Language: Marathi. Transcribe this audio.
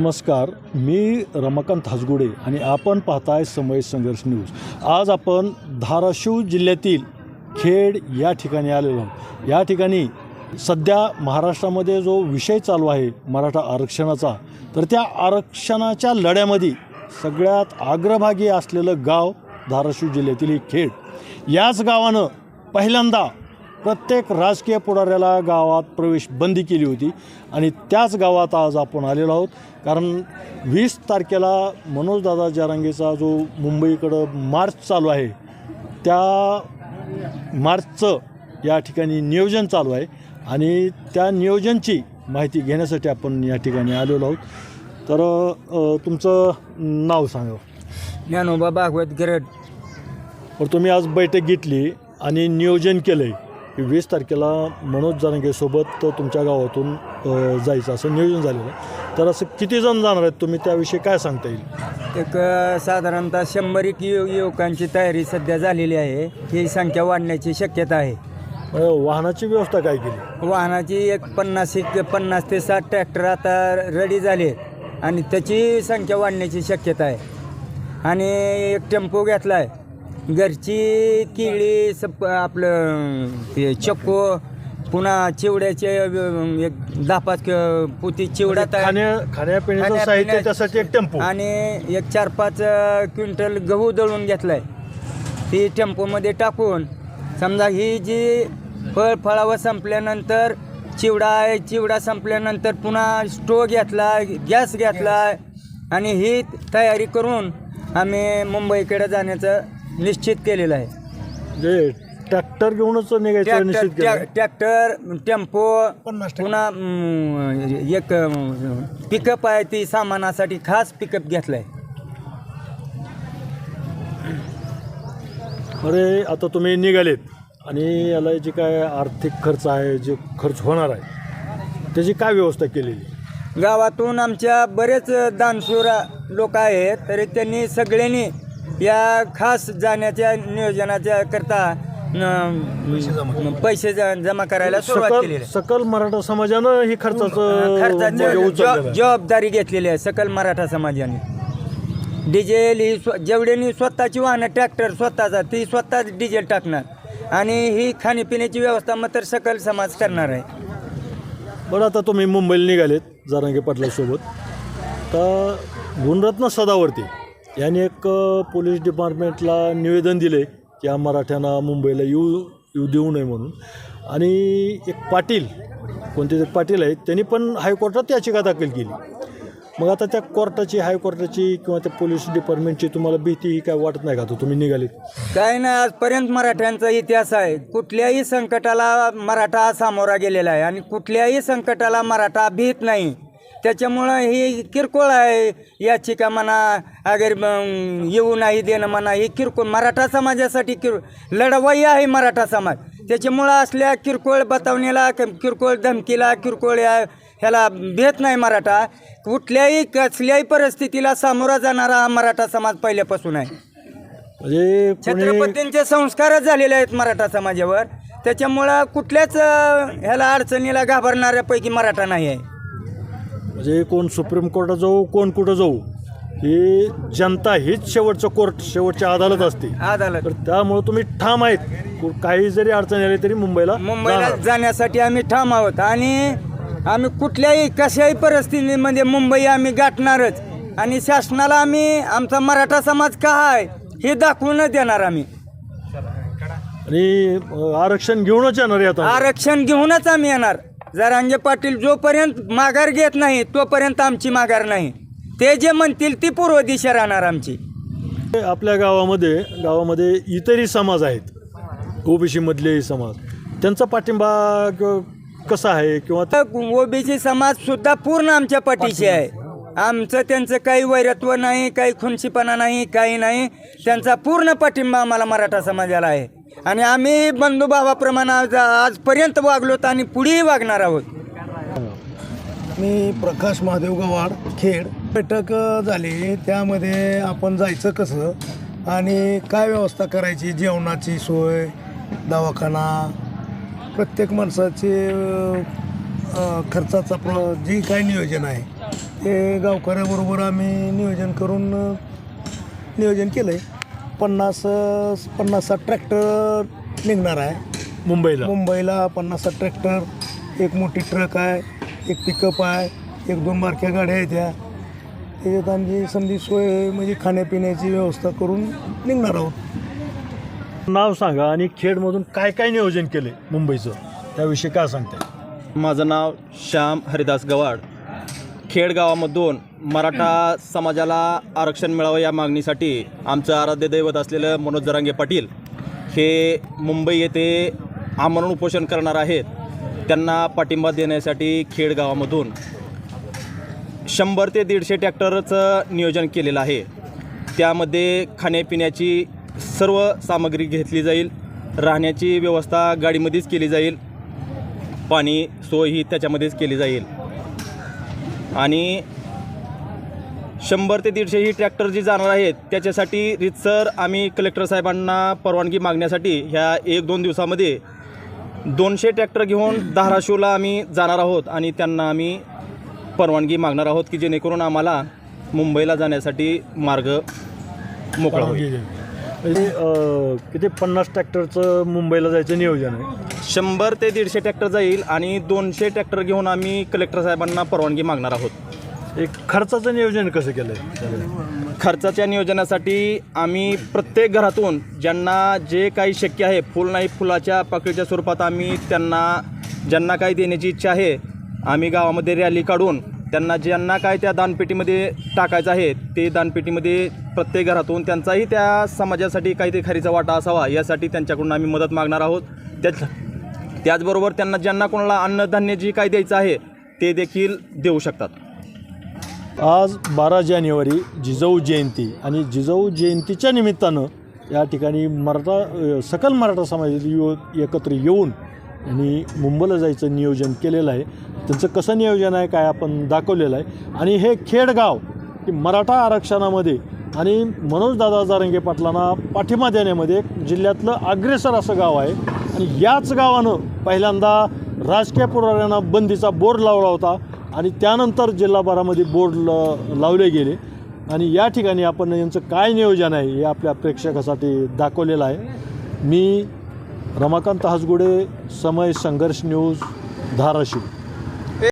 नमस्कार मी रमाकांत हासगुडे आणि आपण पाहताय समय संघर्ष न्यूज. आज आपण धाराशिव जिल्ह्यातील खेड या ठिकाणी आलेलो आहोत. या ठिकाणी सध्या महाराष्ट्रामध्ये जो विषय चालू आहे मराठा आरक्षणाचा तर त्या आरक्षणाच्या लढ्यामध्ये सगळ्यात अग्रभागी असलेलं गाव धाराशिव जिल्ह्यातील हे खेड. याच गावानं पहिल्यांदा प्रत्येक राजकीय पुढाऱ्याला गावात प्रवेश बंदी केली होती आणि त्याच गावात आज आपण आलेलो आहोत. कारण वीस तारखेला मनोजदादा जारांगेचा जो मुंबईकडं मार्च चालू आहे त्या मार्चचं या ठिकाणी नियोजन चालू आहे आणि त्या नियोजनची माहिती घेण्यासाठी आपण या ठिकाणी आलेलो आहोत. तर तुमचं नाव सांगा. ज्ञानोबा भागवत गरड. तर तुम्ही आज बैठक घेतली आणि नियोजन केलं आहे वीस तारखेला मनोज जारंगेसोबत तुमच्या गावातून जायचं. असं नियोजन झालेलं आहे. तर असं किती जण जाणार आहेत तुम्ही? त्याविषयी काय सांगता येईल? एक साधारणतः शंभर एक यु युवकांची तयारी सध्या झालेली आहे. ही संख्या वाढण्याची शक्यता आहे. वाहनाची व्यवस्था काय केली? वाहनाची एक पन्नास एक पन्नास ते साठ ट्रॅक्टर आता रेडी झाले आणि त्याची संख्या वाढण्याची शक्यता आहे. आणि एक टेम्पो घेतला आहे घरची केळी सप आपलं ते चक्को पुन्हा चिवड्याचे अ, एक दहा पाच क- पोती चिवडा तयार खाण्या खाण्यापिण्याचं साहित्य खाण्यापिण्या- त्यासाठी एक टेम्पो. आणि एक चार पाच अ, क्विंटल गहू दळून घेतलाय. ती टेम्पोमध्ये टाकून समजा ही जी फळ फळावं संपल्यानंतर चिवडा आहे चिवडा संपल्यानंतर पुन्हा स्टोव घेतला गॅस घेतला आणि ही तयारी करून आम्ही मुंबईकडे जाण्याचं निश्चित केलेलं आहे. म्हणजे ट्रॅक्टर घेऊनच निघायचं निश्चित ट्रॅक्टर केलं ट्रॅक्टर टेम्पो पुन्हा अं, एक पिकअप आहे ती सामानासाठी खास पिकअप घेतलाय. अरे आता तुम्ही निघालेत आणि याला जे काय आर्थिक खर्च आहे जे खर्च होणार आहे त्याची काय व्यवस्था केलेली? गावातून आमच्या बरेच दानशूरा लोक आहेत तरी त्यांनी सगळ्यांनी या खास जाण्याच्या नियोजनाच्या करता न- पैसे ज- जमा करायला सुरुवात केलेली सकल आहे. सकल मराठा समाजानं ही खर्चाचं खर्चाची म्हणजे उचललेलं जबाब- आहे. जबाबदारी घेतलेली आहे सकल मराठा समाजाने. डिझेल ही स्व जेवढ्यांनी स्वतःची वाहनं ट्रॅक्टर स्वतःचा ती स्वतःच डिझेल टाकणार. आणि ही खाण्यापिण्याची व्यवस्था मात्र सकल समाज करणार आहे. बरं आता तुम्ही मुंबईला निघालेत जारांगे पाटलासोबत. तर गुणरत्न सदावर्ती यांनी एक पोलीस डिपार्टमेंटला निवेदन दिले की या मराठ्यांना मुंबईला येऊ येऊ देऊ नये म्हणून. आणि एक पाटील कोणते तरी पाटील आहेत त्यांनी पण हायकोर्टात याचिका दाखल केली. मग आता त्या कोर्टाची हायकोर्टाची किंवा त्या पोलीस डिपार्टमेंटची तुम्हाला भीती ही काय वाटत नाही का? तो तुम्ही निघालेत. काय नाही आजपर्यंत मराठ्यांचा इतिहास आहे. कुठल्याही संकटाला मराठा सामोरा गेलेला आहे आणि कुठल्याही संकटाला मराठा भीत नाही. त्याच्यामुळं ही किरकोळ आहे. याचिका म्हणा अगर येऊ नाही देणं म्हणा ही किरकोळ मराठा समाजासाठी किर लढवाई आहे मराठा समाज. त्याच्यामुळं असल्या किरकोळ बतावणीला किरकोळ धमकीला किरकोळ या ह्याला भेट नाही मराठा. कुठल्याही कसल्याही परिस्थितीला सामोरा जाणारा हा मराठा समाज पहिल्यापासून आहे. म्हणजे छत्रपतींचे संस्कारच झालेले आहेत मराठा समाजावर. त्याच्यामुळं कुठल्याच ह्याला अडचणीला घाबरणाऱ्यापैकी मराठा नाही आहे. म्हणजे कोण सुप्रीम कोर्टात जाऊ कोण कुठं जाऊ ही जनता हीच शेवटचं कोर्ट शेवटची अदालत असते. अदालत. तर त्यामुळे तुम्ही ठाम आहेत. को- काही जरी अडचण आली तरी मुंबईला मुंबईला जाणार. जाण्यासाठी आम्ही ठाम आहोत आणि आम्ही कुठल्याही कशाही परिस्थितीमध्ये मुंबई आम्ही गाठणारच. आणि शासनाला आम्ही आमचा मराठा समाज का आहे हे दाखवूनच देणार आम्ही. आणि अं, आरक्षण घेऊनच येणार आहे आता. आरक्षण घेऊनच आम्ही येणार. जरांगे पाटील जोपर्यंत माघार घेत नाही तोपर्यंत आमची माघार नाही. ते जे म्हणतील ती पूर्व दिशा राहणार आमची. आपल्या गावामध्ये गावामध्ये इतरही समाज आहेत. ओबीसी मधलेही समाज. त्यांचा पाठिंबा कसा आहे किंवा ओबीसी समाज सुद्धा पूर्ण आमच्या पाठीशी आहे. आमचं त्यांचं काही वैरत्व नाही काही खुनशीपणा नाही काही नाही. त्यांचा पूर्ण पाठिंबा आम्हाला मराठा समाजाला आहे. आणि आम्ही बंधुभावाप्रमाणे आज आजपर्यंत वागलोत आणि पुढेही वागणार आहोत. मी प्रकाश महादेव गवाड खेड. बैठक झाली. त्यामध्ये आपण जायचं कसं? आणि काय व्यवस्था करायची? जेवणाची सोय दवाखाना प्रत्येक माणसाचे खर्चाचा प्र जी काय नियोजन आहे ते गावकऱ्याबरोबर आम्ही नियोजन करून नियोजन केलं आहे पन्नास पन्नास साठ ट्रॅक्टर निघणार आहे. मुंबईला. मुंबईला पन्नास साठ ट्रॅक्टर एक मोठी ट्रक आहे एक पिकअप आहे एक दोन बारक्या गाड्या आहेत त्या. त्याच्यात आमची संधी सोय म्हणजे खाण्यापिण्याची व्यवस्था करून निघणार आहोत. नाव सांगा आणि खेडमधून काय काय नियोजन केले मुंबईचं? त्याविषयी काय सांगताय? माझं नाव श्याम हरिदास गवाड. खेडगावामधून मराठा समाजाला आरक्षण मिळावं या मागणीसाठी आमचं आराध्य दैवत असलेलं मनोज जरांगे पाटील हे मुंबई येथे आमरण उपोषण करणार आहेत. त्यांना पाठिंबा देण्यासाठी खेडगावामधून शंभर ते दीडशे ट्रॅक्टरचं नियोजन केलेलं आहे. त्यामध्ये खाण्यापिण्याची सर्व सामग्री घेतली जाईल राहण्याची व्यवस्था गाडीमध्येच केली जाईल पाणी सोय ही त्याच्यामध्येच केली जाईल. आणि शंभर ते दीडशे ही ट्रॅक्टर जी जाणार आहेत त्याच्यासाठी रितसर आम्ही कलेक्टर साहेबांना परवानगी मागण्यासाठी ह्या एक दोन दिवसामध्ये दोनशे ट्रॅक्टर घेऊन धाराशिवला आम्ही जाणार आहोत आणि त्यांना आम्ही परवानगी मागणार आहोत की जेणेकरून आम्हाला मुंबईला जाण्यासाठी मार्ग मोकळा होईल. म्हणजे अं, किती पन्नास ट्रॅक्टरचं मुंबईला जायचं नियोजन आहे? शंभर ते दीडशे ट्रॅक्टर जाईल आणि दोनशे ट्रॅक्टर घेऊन आम्ही कलेक्टर साहेबांना परवानगी मागणार आहोत. एक खर्चाचं नियोजन कसं केलं आहे खर्चाच्या नियोजनासाठी आम्ही प्रत्येक घरातून ज्यांना जे काही शक्य आहे फुल नाही फुलाच्या पाकळीच्या स्वरूपात आम्ही त्यांना ज्यांना काही देण्याची इच्छा आहे आम्ही गावामध्ये रॅली काढून त्यांना ज्यांना काय त्या दानपेटीमध्ये टाकायचं आहे ते दानपेटीमध्ये प्रत्येक घरातून त्यांचाही त्या समाजासाठी काहीतरी खरीचा वाटा असावा यासाठी त्यांच्याकडून आम्ही मदत मागणार आहोत. त्याच त्याचबरोबर त्यांना ज्यांना कोणाला अन्नधान्य जी काही द्यायचं आहे ते देखील देऊ शकतात. आज बारा जानेवारी जिजाऊ जयंती आणि जिजाऊ जयंतीच्या निमित्तानं या ठिकाणी मराठा सकल मराठा समाजातील युवक एकत्र येऊन आणि मुंबईला जायचं नियोजन केलेलं आहे. त्यांचं कसं नियोजन आहे काय आपण दाखवलेलं आहे. आणि हे खेडगाव की मराठा आरक्षणामध्ये आणि मनोजदादा जारंगे पाटलांना पाठिंबा देण्यामध्ये जिल्ह्यातलं अग्रेसर असं गाव आहे. आणि याच गावानं पहिल्यांदा राजकीय पुढाऱ्यांना बंदीचा बोर्ड लावला होता आणि त्यानंतर जिल्हाभरामध्ये बोर्ड ल लावले गेले. आणि या ठिकाणी आपण यांचं काय नियोजन आहे हे आपल्या प्रेक्षकासाठी दाखवलेलं आहे. मी रमाकांत हसगुडे समय संघर्ष न्यूज धाराशिव.